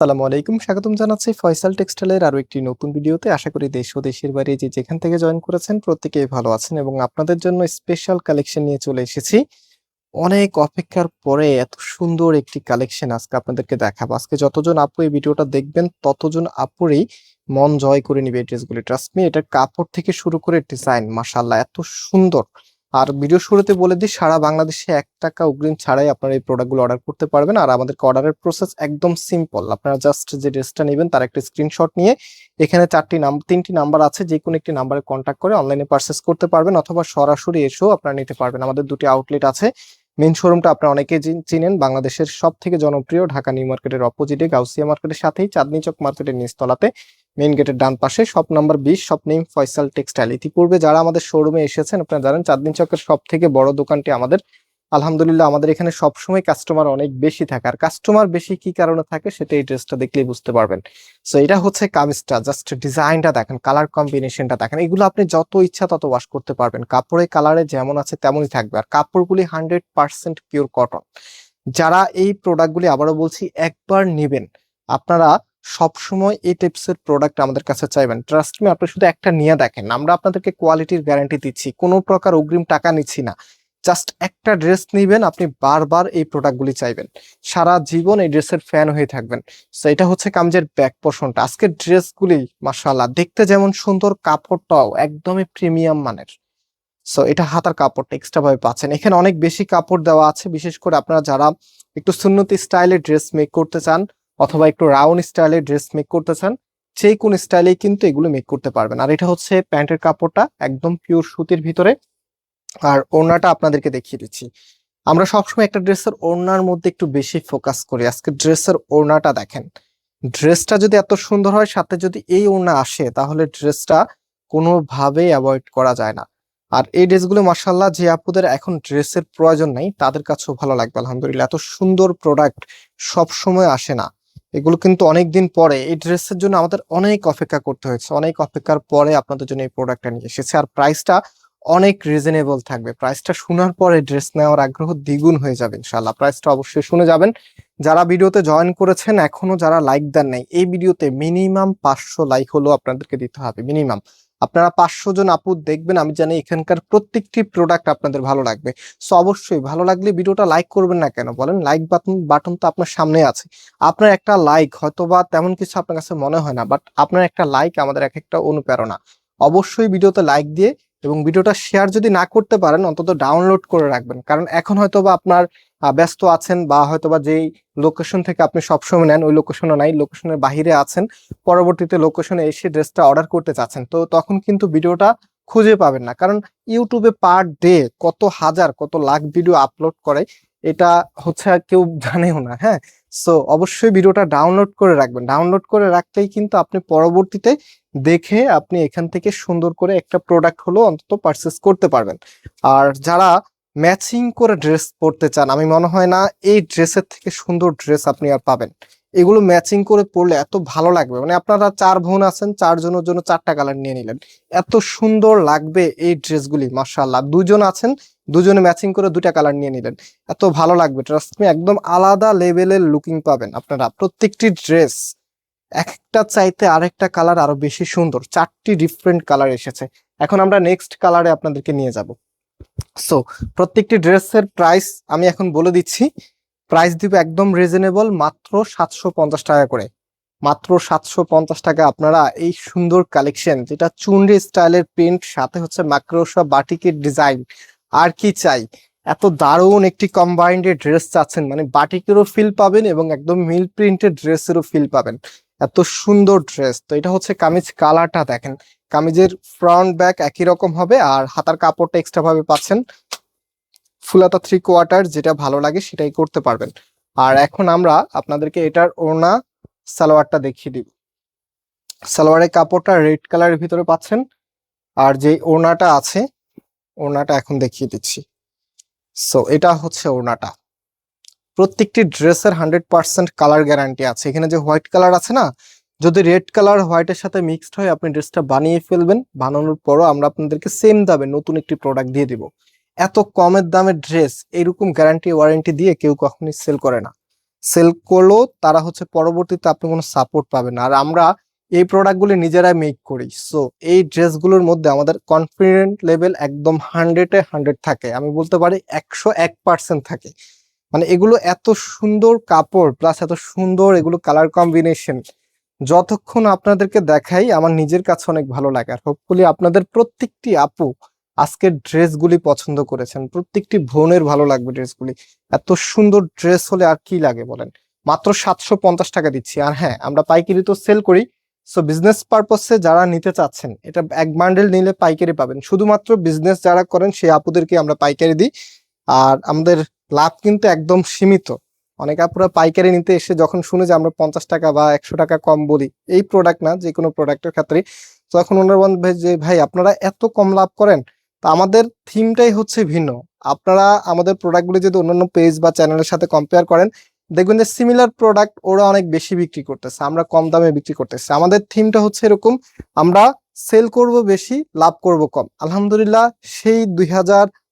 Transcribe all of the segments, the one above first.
আসসালামু আলাইকুম। স্বাগতম জানাচ্ছি ফয়সাল টেক্সটাইলের আরও একটি নতুন ভিডিওতে। আশা করি দেশ ও দেশের বাইরে যে যেখান থেকে জয়েন করেছেন প্রত্যেকেই ভালো আছেন এবং আপনাদের জন্য স্পেশাল কালেকশন নিয়ে চলে এসেছি। অনেক অপেক্ষার পরে এত সুন্দর একটি কালেকশন আজকে আপনাদেরকে দেখাবো। আজকে যতজন আপু এই ভিডিওটা দেখবেন, ততজন আপুরই মন জয় করে নিবে এই ড্রেসগুলি ট্রাস্ট মি এটার কাপড় থেকে শুরু করে ডিজাইন মাশাআল্লাহ, এত সুন্দর। আর ভিডিও শুরুতে বলে দিই, সারা বাংলাদেশে এক টাকা অগ্রিম ছাড়াই আপনারা এই প্রোডাক্টগুলো অর্ডার করতে পারবেন। আর আমাদের অর্ডারের প্রসেস একদম সিম্পল আপনারা জাস্ট যে ড্রেসটা নেবেন, তার একটা স্ক্রিনশট নিয়ে এখানে চারটি নাম, তিনটি নাম্বার আছে, যে কোনো একটি নাম্বারে কন্ট্যাক্ট করে অনলাইনে পারচেস করতে পারবেন, অথবা সরাসরি এসেও আপনারা নিতে পারবেন। আমাদের দুটি আউটলেট আছে মেন শোরুমটা আপনারা অনেকেই চিনেন। বাংলাদেশের সব থেকে জনপ্রিয় ঢাকা নিউ মার্কেটের অপোজিটে গাউসিয়া মার্কেটের সাথেই চাঁদনি চক মার্কেটের নিচতলাতে মেন গেটের ডান পাশে, শপ নাম্বার বিশ, শপ নেম ফয়সাল টেক্সটাইল। ইতিপূর্বে যারা আমাদের শোরুমে এসেছেন, আপনারা জানেন চাঁদনি চকের সব থেকে বড় দোকানটি আমাদের আলহামদুলিল্লাহ, আমাদের এখানে সবসময় কাস্টমার অনেক বেশি থাকে। আর কাস্টমার বেশি কি কারণে থাকে সেটা এই ড্রেসটা দেখলেই বুঝতে পারবেন। সো এটা হচ্ছে কামিজটা জাস্ট ডিজাইনটা দেখেন কালার কম্বিনেশনটা দেখেন। এগুলো আপনি যত ইচ্ছা তত ওয়াশ করতে পারবেন। কাপড়ে কালারে যেমন আছে তেমনই থাকবে। আর কাপড়গুলি হান্ড্রেড পার্সেন্ট পিওর কটন যারা এই প্রোডাক্টগুলি আবারও বলছি, একবার নেবেন। আপনারা সবসময় এই টাইপসের প্রোডাক্ট আমাদের কাছে চাইবেন। ট্রাস্ট মি আপনি শুধু একটা নিয়ে দেখেন। আমরা আপনাদেরকে কোয়ালিটির গ্যারান্টি দিচ্ছি। কোনো প্রকার অগ্রিম টাকা নিচ্ছি না। জাস্ট একটা ড্রেস নিবেন, আপনি বারবার এই প্রোডাক্টগুলি চাইবেন। সারা জীবন এই ড্রেসের ফ্যান হয়ে থাকবেন। তো এটা হচ্ছে কামজের ব্যাক পোর্শনটা আজকের ড্রেসগুলি, মাশাআল্লাহ, দেখতে যেমন সুন্দর, কাপড়টাও একদমই প্রিমিয়াম মানের। সো এটা হাতার কাপড়টা এক্সট্রা ভাবে পাচ্ছেন। এখানে অনেক বেশি কাপড় দেওয়া আছে, বিশেষ করে আপনারা যারা একটু সুন্নতি স্টাইলের ড্রেস মেক করতে চান অথবা একটু রাউন্ড স্টাইলের ড্রেস মেক করতে চান যে কোন স্টাইলেই কিন্তু এগুলো মেক করতে পারবেন। আর এটা হচ্ছে প্যান্টের কাপড়টা, একদম পিওর সুতির ভিতরে। আর ওড়নাটা আপনাদেরকে দেখিয়ে দিচ্ছি। আমরা সবসময় একটা ড্রেসের ওড়নার মধ্যে একটু বেশি ফোকাস করি। আজকে ড্রেসের ওড়নাটা দেখেন। ড্রেসটা যদি এত সুন্দর হয়, সাথে যদি এই ওড়না আসে, তাহলে ড্রেসটা কোনোভাবেই অ্যাভয়েড করা যায় না। আর এই ড্রেসগুলো মার্শাল্লাহ যে আপুদের এখন ড্রেসের প্রয়োজন নাই, তাদের কাছেও ভালো লাগবে, আলহামদুলিল্লাহ। এত সুন্দর প্রোডাক্ট সব সময় আসে না। এগুলো কিন্তু অনেক দিন পরে, এই ড্রেসের জন্য আমাদের অনেক অপেক্ষা করতে হয়েছে। অনেক অপেক্ষার পরে আপনাদের জন্য এই প্রোডাক্টটা নিয়ে এসেছে। আর প্রাইসটা অনেক রিজনেবল থাকবে। প্রাইসটা শোনার পরে ড্রেস নেওয়ার আগ্রহ দ্বিগুণ হয়ে যাবে ইনশাল্লাহ প্রাইসটা অবশ্যই শুনে যাবেন। যারা ভিডিওতে জয়েন করেছেন, এখনও যারা লাইক দেন নাই, এই ভিডিওতে মিনিমাম পাঁচশো লাইক হলেও আপনাদেরকে দিতে হবে মিনিমাম আপনারা পাঁচশো জন আপু দেখবেন, আমি জানি এখানকার প্রত্যেকটি প্রোডাক্ট আপনাদের ভালো লাগবে। সো অবশ্যই ভালো লাগলে ভিডিওটা লাইক করবেন না কেন? বলেন লাইক বাটন বাটন তো আপনার সামনে আছে। আপনার একটা লাইক হয়তো বা তেমন কিছু আপনার কাছে মনে হয় না বাট আপনার একটা লাইক আমাদের এক একটা অনুপ্রেরণা। অবশ্যই ভিডিওতে লাইক দিয়ে এবং ভিডিওটা শেয়ার যদি না করতে পারেন, অন্তত ডাউনলোড করে রাখবেন। কারণ এখন হয়তো বা আপনার ব্যস্ত আছেন বা হয়তো বা যেই লোকেশন থেকে আপনি সবসময় নেন, ওই লোকেশনও নাই লোকেশনের বাহিরে আছেন, পরবর্তীতে লোকেশনে এসে ড্রেসটা অর্ডার করতে চাচ্ছেন, তো তখন কিন্তু ভিডিওটা খুঁজে পাবেন না। কারণ ইউটিউবে পার ডে কত হাজার, কত লাখ ভিডিও আপলোড করে, এটা হচ্ছে কেউ জানেও না হ্যাঁ? সো অবশ্যই ভিডিওটা ডাউনলোড করে রাখবেন। ডাউনলোড করে রাখলেই কিন্তু আপনি পরবর্তীতে দেখে আপনি এখান থেকে সুন্দর করে একটা প্রোডাক্ট হলো অন্তত পারচেস করতে পারবেন। আর যারা ম্যাচিং করে ড্রেস পরতে চান, আমি মনে হয় না এই ড্রেসের থেকে সুন্দর ড্রেস আপনি আর পাবেন। এগুলো ম্যাচিং করে পরলে এত ভালো লাগবে। মানে আপনারা চার বোন আছেন, চারজনের জন্য চারটা কালার নিয়ে নিলেন। এত সুন্দর লাগবে এই ড্রেসগুলি মার্শাল্লাহ দুজন আছেন, দুজনে ম্যাচিং করে দুটা কালার নিয়ে নিলেন। এত ভালো লাগবে ট্রাস্ট মি একদম আলাদা লেভেলের লুকিং পাবেন আপনারা। প্রত্যেকটি ড্রেস, একটা চাইতে আরেকটা কালার আরও বেশি সুন্দর। চারটি ডিফারেন্ট কালার এসেছে। এখন আমরা নেক্সট কালারে আপনাদেরকে নিয়ে যাব। সো প্রত্যেকটি ড্রেসের প্রাইস আমি এখন বলে দিচ্ছি। প্রাইস দিব একদম রিজনেবল মাত্র সাতশো পঞ্চাশ টাকা করে। মাত্র সাতশো পঞ্চাশ টাকা আপনারা এই সুন্দর কালেকশন যেটা চুনরি স্টাইলের প্রিন্ট সাথে হচ্ছে মাক্রোসা বাটিকের ডিজাইন আর কি চাই? এত দারুণ একটি কম্বাইন্ড ড্রেস চাচ্ছেন মানে বাটিকেরও ফিল পাবেন এবং একদম মিল প্রিন্টেড ড্রেসেরও ফিল পাবেন। এত সুন্দর ড্রেস তো এটা হচ্ছে কামিজ কালারটা দেখেন। কামিজের ফ্রন্ট ব্যাক একই রকম হবে আর হাতার কাপড়টা এক্সট্রা ভাবে পাচ্ছেন। ফুলাতা থ্রি কোয়ার্টার যেটা ভালো লাগে সেটাই করতে পারবেন। আর এখন আমরা আপনাদেরকে এটার ওড়না, সালোয়ারটা দেখিয়ে দিব। সালোয়ারের কাপড়টা রেড কালারের ভিতরে পাচ্ছেন। আর যে ওড়নাটা আছে, ওড়নাটা এখন দেখিয়ে দিচ্ছি। সো এটা হচ্ছে ওড়নাটা। প্রত্যেকটি ড্রেসের হান্ড্রেড পার্সেন্ট কালার গ্যারান্টি আছে এখানে যে হোয়াইট কালার আছে না, যদি রেড কালার হোয়াইটের সাথে মিক্সড হয়, আপনি ড্রেসটা বানিয়ে ফেলবেন বানানোর পরও আমরা আপনাদেরকে সেম দামে নতুন একটি প্রোডাক্ট দিয়ে দিব এত কমের দামের ড্রেস, এরকম গ্যারান্টি ওয়ারেন্টি দিয়ে কেউ কখনোই সেল করে না সেল করলেও তারা হচ্ছে পরবর্তীতে আপনি কোনো সাপোর্ট পাবেন। আর আমরা এই প্রোডাক্টগুলি নিজেরাই মেক করি। সো এই ড্রেসগুলোর মধ্যে আমাদের কনফিডেন্ট লেভেল একদম হান্ড্রেডে হান্ড্রেড থাকে। আমি বলতে পারি 101% থাকে। মানে এগুলো এত সুন্দর কাপড় প্লাস এত সুন্দর এগুলো কালার কম্বিনেশন যতক্ষণ আপনাদেরকে দেখাই আমার নিজের কাছে অনেক ভালো লাগে। আর হোপফুলি আপনাদের প্রত্যেকটি আপু আজকের ড্রেসগুলি পছন্দ করেছেন। প্রত্যেকটি বোনের ভালো লাগবে ড্রেসগুলি। এত সুন্দর ড্রেস হলে আর কি লাগে বলেন? মাত্র ৭৫০ টাকা দিচ্ছি। আর হ্যাঁ, আমরা পাইকারি তো সেল করি। সো বিজনেস পারপসে যারা নিতে চাচ্ছেন, এটা এক বান্ডেল নিলে পাইকারি পাবেন। শুধুমাত্র বিজনেস যারা করেন সেই আপুদেরকে আমরা পাইকারি দিই। আর আমাদের লাভ কিন্তু একদম সীমিত। অনেক আপুরা পাইকারি নিতে এসে যখন শুনে যে আমরা ৫০ টাকা বা ১০০ টাকা কম বলি, এই প্রোডাক্ট না যে কোনো প্রোডাক্টের ক্ষেত্রে তখন ওনারা বলেন ভাই যে ভাই আপনারা এত কম লাভ করেন? তা আমাদের থিমটাই হচ্ছে ভিন্ন। আপনারা আমাদের প্রোডাক্টগুলি যদি অন্যান্য পেজ বা চ্যানেলের সাথে কম্পেয়ার করেন, দেখবেন যে সিমিলার প্রোডাক্ট ওরা অনেক বেশি বিক্রি করতেছে। আমরা কম দামে বিক্রি করতেছি। আমাদের থিমটা হচ্ছে এরকম আমরা সেল করব বেশি, লাভ করব কম। আলহামদুলিল্লাহ সেই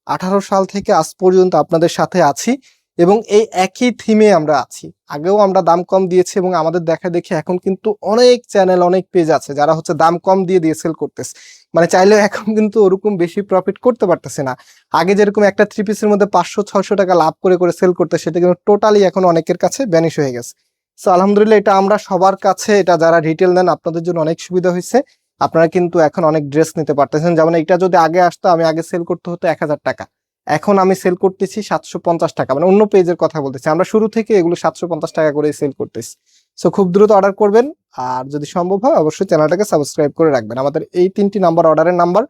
২০১৮ সাল থেকে আজ পর্যন্ত আপনাদের সাথে আছি এবং এই একই থিমে আমরা আছি। আগেও আমরা দাম কম দিয়েছি এবং আমাদের দেখা দেখাদেখি এখন কিন্তু অনেক চ্যানেল, অনেক পেজ আছে যারা হচ্ছে দাম কম দিয়ে, দিয়ে সেল করতেছে। মানে চাইলেও এখন কিন্তু ওরকম বেশি প্রফিট করতে পারতেছে না। আগে যেরকম একটা থ্রি পিসের মধ্যে ৫০০-৬০০ টাকা লাভ করে, করে সেল করতে সেটা কিন্তু টোটালি এখন অনেকের কাছে ব্যানিশ হয়ে গেছে। সো আলহামদুলিল্লাহ এটা আমরা সবার কাছে এটা যারা রিটেল নেন আপনাদের জন্য অনেক সুবিধা হইছে। আপনারা কিন্তু এখন অনেক ড্রেস নিতে পারতেছেন। যেমন এটা যদি আগে আসতো আমি আগে সেল করতে হতো ৳১,০০০ টাকা। এখন আমি সেল করতেছি ৳৭৫০ টাকা। মানে অন্য পেজের কথা বলতেছি। আমরা শুরু থেকে এগুলো ৳৭৫০ টাকা করে সেল করতেছি। সো খুব দ্রুত অর্ডার করবেন। আর যদি সম্ভব হয় অবশ্যই চ্যানেলটাকে সাবস্ক্রাইব করে রাখবেন। আমাদের এই ৩ টি নাম্বার অর্ডারের নাম্বার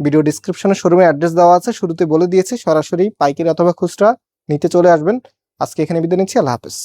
ভিডিও ডেসক্রিপশনে শোরুমের অ্যাড্রেস দেওয়া আছে। শুরুতে বলে দিয়েছি সরাসরি পাইকারি অথবা খুচরা নিতে চলে আসবেন। আজকে এখানে বিদায় নিচ্ছি। আল্লাহ হাফেজ।